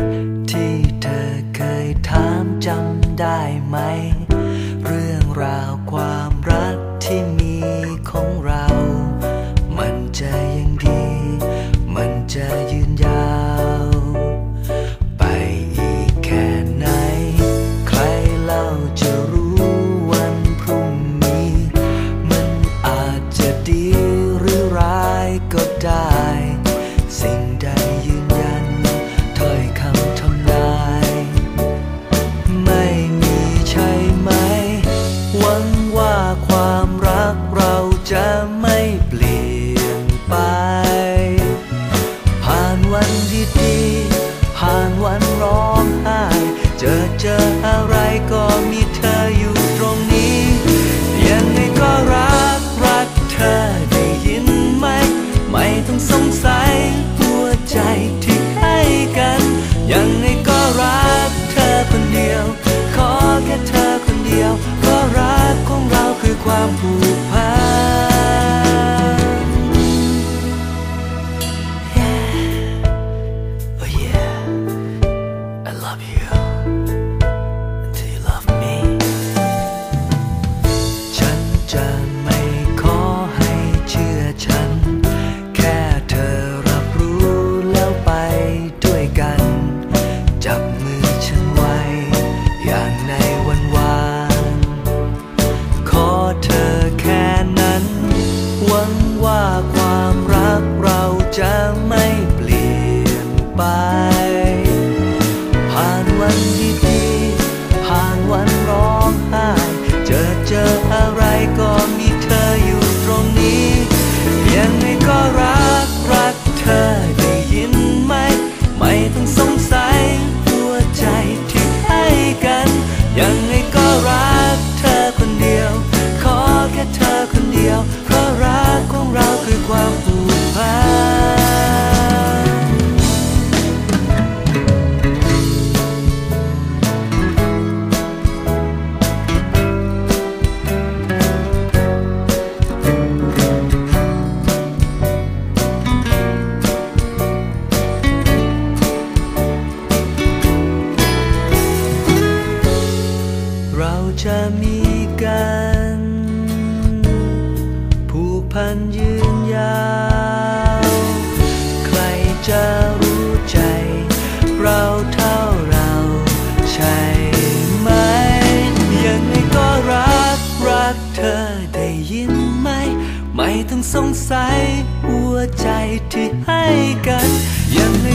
to 呀。 มีกัน ผูกพันยืนยาว ใครจะรู้ใจ เราเท่าเราใช่ไหม ยังไงก็รัก รักเธอได้ยินไหม ไม่ต้องสงสัย หัวใจที่ให้กัน ยังไง